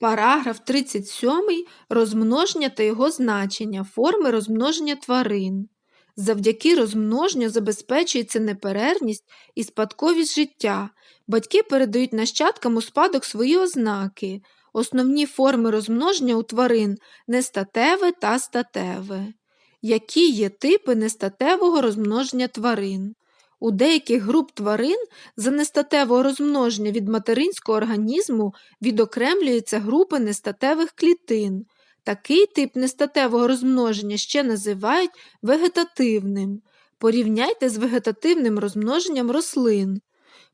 Параграф 37. Розмноження та його значення, форми розмноження тварин. Завдяки розмноженню забезпечується неперервність і спадковість життя. Батьки передають нащадкам у спадок свої ознаки. Основні форми розмноження у тварин нестатеве та статеве. Які є типи нестатевого розмноження тварин? У деяких груп тварин за нестатевого розмноження від материнського організму відокремлюються групи нестатевих клітин. Такий тип нестатевого розмноження ще називають вегетативним. Порівняйте з вегетативним розмноженням рослин.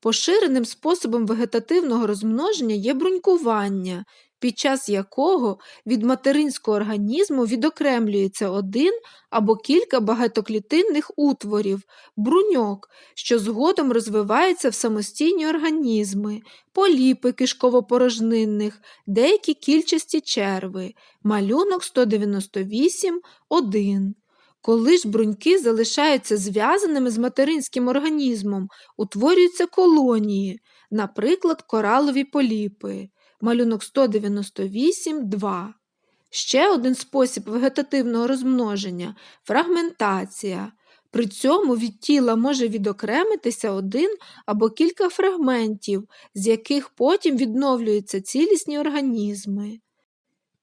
Поширеним способом вегетативного розмноження є брунькування, під час якого від материнського організму відокремлюється один або кілька багатоклітинних утворів, бруньок, що згодом розвиваються в самостійні організми, поліпи кишково-порожнинних, деякі кільчасті черви, малюнок 198, 1. Коли ж бруньки залишаються зв'язаними з материнським організмом, утворюються колонії, наприклад, коралові поліпи, малюнок 198, 2. Ще один спосіб вегетативного розмноження фрагментація. При цьому від тіла може відокремитися один або кілька фрагментів, з яких потім відновлюються цілісні організми.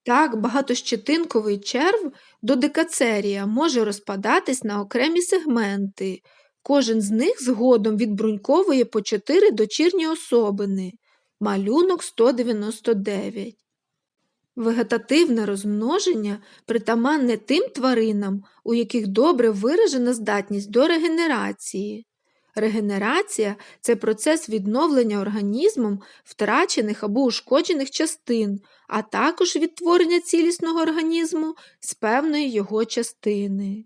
Так, багатощетинковий черв додекацерія може розпадатись на окремі сегменти. Кожен з них згодом відбруньковує по 4 дочірні особини. Малюнок 199. Вегетативне розмноження притаманне тим тваринам, у яких добре виражена здатність до регенерації. Регенерація це процес відновлення організмом втрачених або ушкоджених частин, а також відтворення цілісного організму з певної його частини.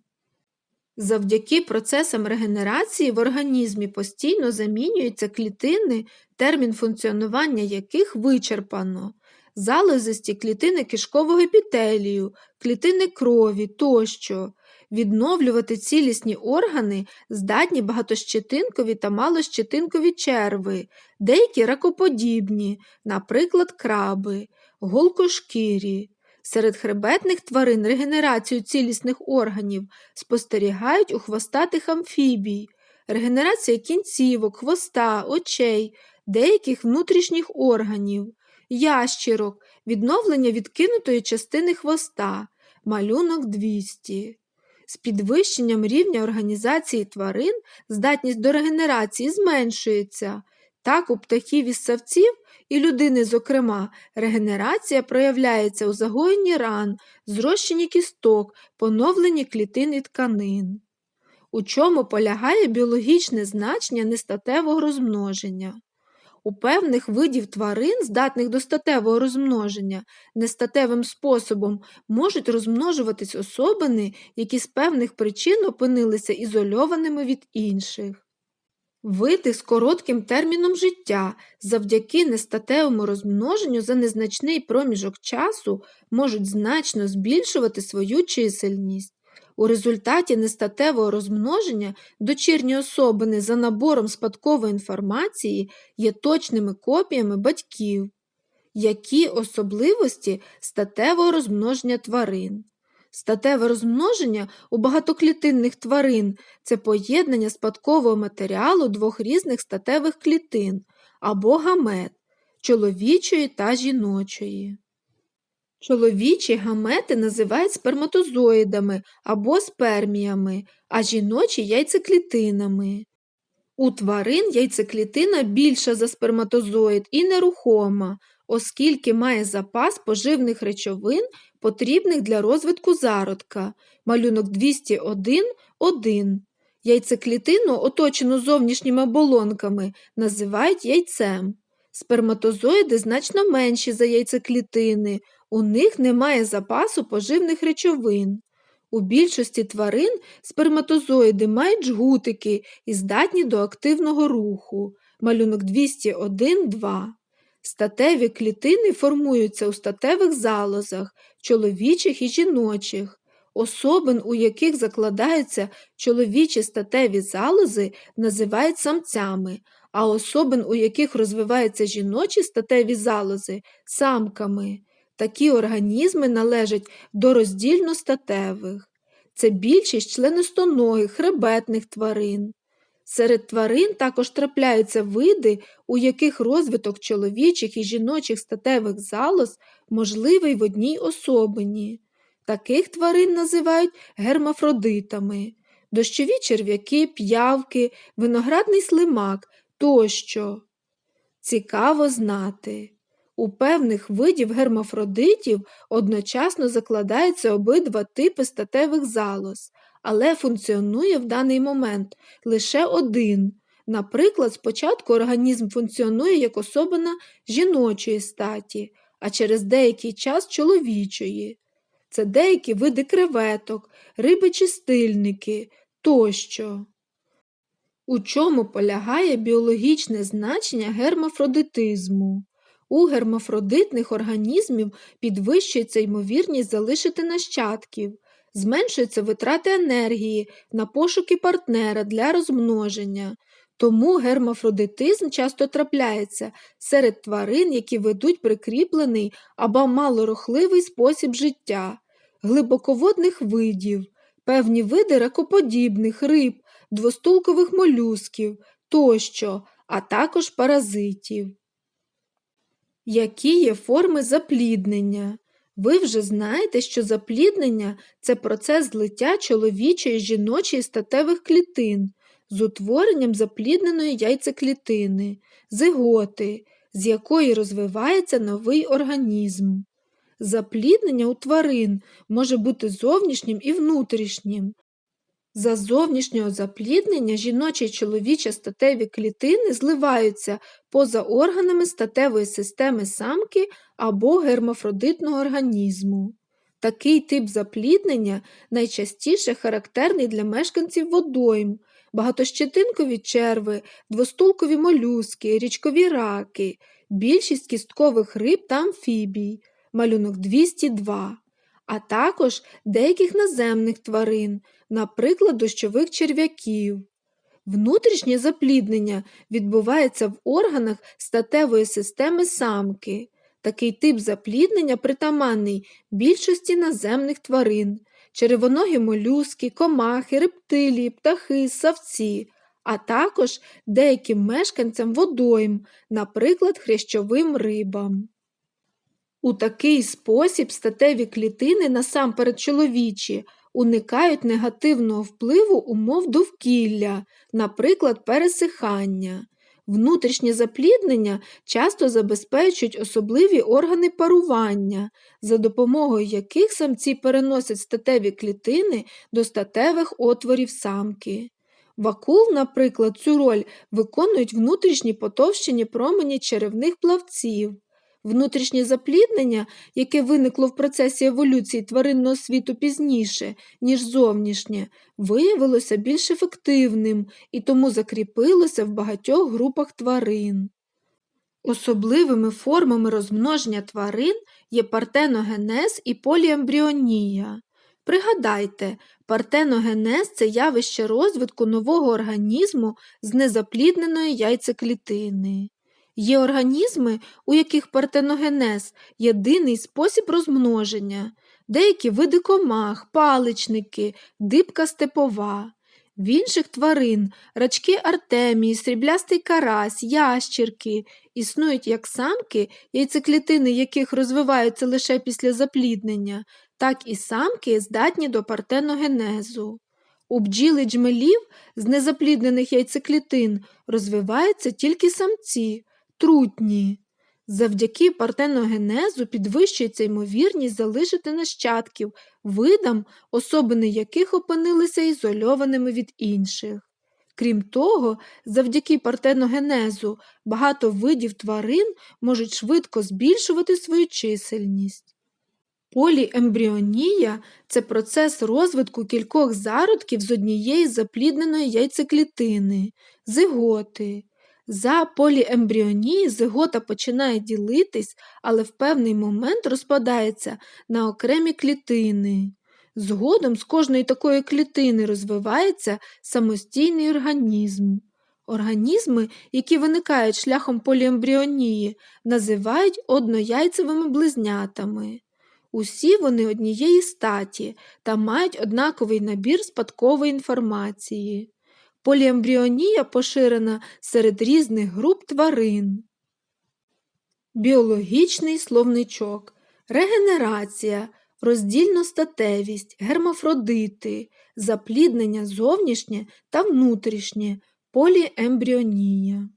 Завдяки процесам регенерації в організмі постійно замінюються клітини, термін функціонування яких вичерпано, залозисті клітини кишкового епітелію, клітини крові тощо. Відновлювати цілісні органи здатні багатощетинкові та малощетинкові черви, деякі ракоподібні, наприклад, краби, голкошкірі. Серед хребетних тварин регенерацію цілісних органів спостерігають у хвостатих амфібій, регенерація кінцівок, хвоста, очей, деяких внутрішніх органів, ящірок, відновлення відкинутої частини хвоста, малюнок 200. З підвищенням рівня організації тварин здатність до регенерації зменшується. Так, у птахів і ссавців і людини, зокрема, регенерація проявляється у загоєнні ран, зрощенні кісток, поновленні клітин і тканин. У чому полягає біологічне значення нестатевого розмноження? У певних видів тварин, здатних до статевого розмноження, нестатевим способом можуть розмножуватись особини, які з певних причин опинилися ізольованими від інших. Види з коротким терміном життя завдяки нестатевому розмноженню за незначний проміжок часу можуть значно збільшувати свою чисельність. У результаті нестатевого розмноження дочірні особини за набором спадкової інформації є точними копіями батьків. Які особливості статевого розмноження тварин? Статеве розмноження у багатоклітинних тварин це поєднання спадкового матеріалу двох різних статевих клітин або гамет чоловічої та жіночої. Чоловічі гамети називають сперматозоїдами або сперміями, а жіночі яйцеклітинами. У тварин яйцеклітина більша за сперматозоїд і нерухома, оскільки має запас поживних речовин, потрібних для розвитку зародка, малюнок 201, 1. Яйцеклітину, оточену зовнішніми оболонками, називають яйцем. Сперматозоїди значно менші за яйцеклітини, у них немає запасу поживних речовин. У більшості тварин сперматозоїди мають жгутики і здатні до активного руху. Малюнок 201, 2. Статеві клітини формуються у статевих залозах, чоловічих і жіночих. Особин, у яких закладаються чоловічі статеві залози, називають самцями, а особин, у яких розвиваються жіночі статеві залози, самками. Такі організми належать до роздільно статевих. Це більшість членистоногих, хребетних тварин. Серед тварин також трапляються види, у яких розвиток чоловічих і жіночих статевих залоз можливий в одній особині. Таких тварин називають гермафродитами, дощові черв'яки, п'явки, виноградний слимак тощо. Цікаво знати. У певних видів гермафродитів одночасно закладаються обидва типи статевих залоз, але функціонує в даний момент лише один. Наприклад, спочатку організм функціонує як особина жіночої статі, а через деякий час чоловічої. Це деякі види креветок, риби-чистильники тощо. У чому полягає біологічне значення гермафродитизму? У гермафродитних організмів підвищується ймовірність залишити нащадків, зменшуються витрати енергії на пошуки партнера для розмноження. Тому гермафродитизм часто трапляється серед тварин, які ведуть прикріплений або малорухливий спосіб життя, глибоководних видів, певні види ракоподібних риб, двостулкових молюсків тощо, а також паразитів. Які є форми запліднення? Ви вже знаєте, що запліднення це процес злиття чоловічої жіночої статевих клітин з утворенням заплідненої яйцеклітини, зиготи, з якої розвивається новий організм. Запліднення у тварин може бути зовнішнім і внутрішнім. За зовнішнього запліднення жіночі і чоловічі статеві клітини зливаються поза органами статевої системи самки або гермафродитного організму. Такий тип запліднення найчастіше характерний для мешканців водойм, багатощетинкові черви, двостулкові молюски, річкові раки, більшість кісткових риб та амфібій, малюнок 202, а також деяких наземних тварин, наприклад, дощових черв'яків. Внутрішнє запліднення відбувається в органах статевої системи самки. Такий тип запліднення притаманний більшості наземних тварин, червоногі молюски, комахи, рептилії, птахи, савці, а також деяким мешканцям водойм, наприклад, хрящовим рибам. У такий спосіб статеві клітини насамперед чоловічі уникають негативного впливу умов довкілля, наприклад, пересихання. Внутрішнє запліднення часто забезпечують особливі органи парування, за допомогою яких самці переносять статеві клітини до статевих отворів самки. Вакул, наприклад, цю роль виконують внутрішні потовщені промені черевних плавців. Внутрішнє запліднення, яке виникло в процесі еволюції тваринного світу пізніше, ніж зовнішнє, виявилося більш ефективним і тому закріпилося в багатьох групах тварин. Особливими формами розмноження тварин є партеногенез і поліембріонія. Пригадайте, партеногенез це явище розвитку нового організму з незаплідненої яйцеклітини. Є організми, у яких партеногенез – єдиний спосіб розмноження, деякі види комах, паличники, дибка степова. В інших тварин рачки артемії, сріблястий карась, ящірки існують як самки, яйцеклітини яких розвиваються лише після запліднення, так і самки здатні до партеногенезу. У бджіли джмелів з незапліднених яйцеклітин розвиваються тільки самці трутні. Завдяки партеногенезу підвищується ймовірність залишити нащадків, видам, особини яких опинилися ізольованими від інших. Крім того, завдяки партеногенезу багато видів тварин можуть швидко збільшувати свою чисельність. Поліембріонія це процес розвитку кількох зародків з однієї заплідненої яйцеклітини, зиготи. За поліембріонії зигота починає ділитись, але в певний момент розпадається на окремі клітини. Згодом з кожної такої клітини розвивається самостійний організм. Організми, які виникають шляхом поліембріонії, називають однояйцевими близнятами. Усі вони однієї статі та мають однаковий набір спадкової інформації. Поліембріонія поширена серед різних груп тварин. Біологічний словничок. Регенерація, роздільностатевість, гермафродити, запліднення зовнішнє та внутрішнє, поліембріонія.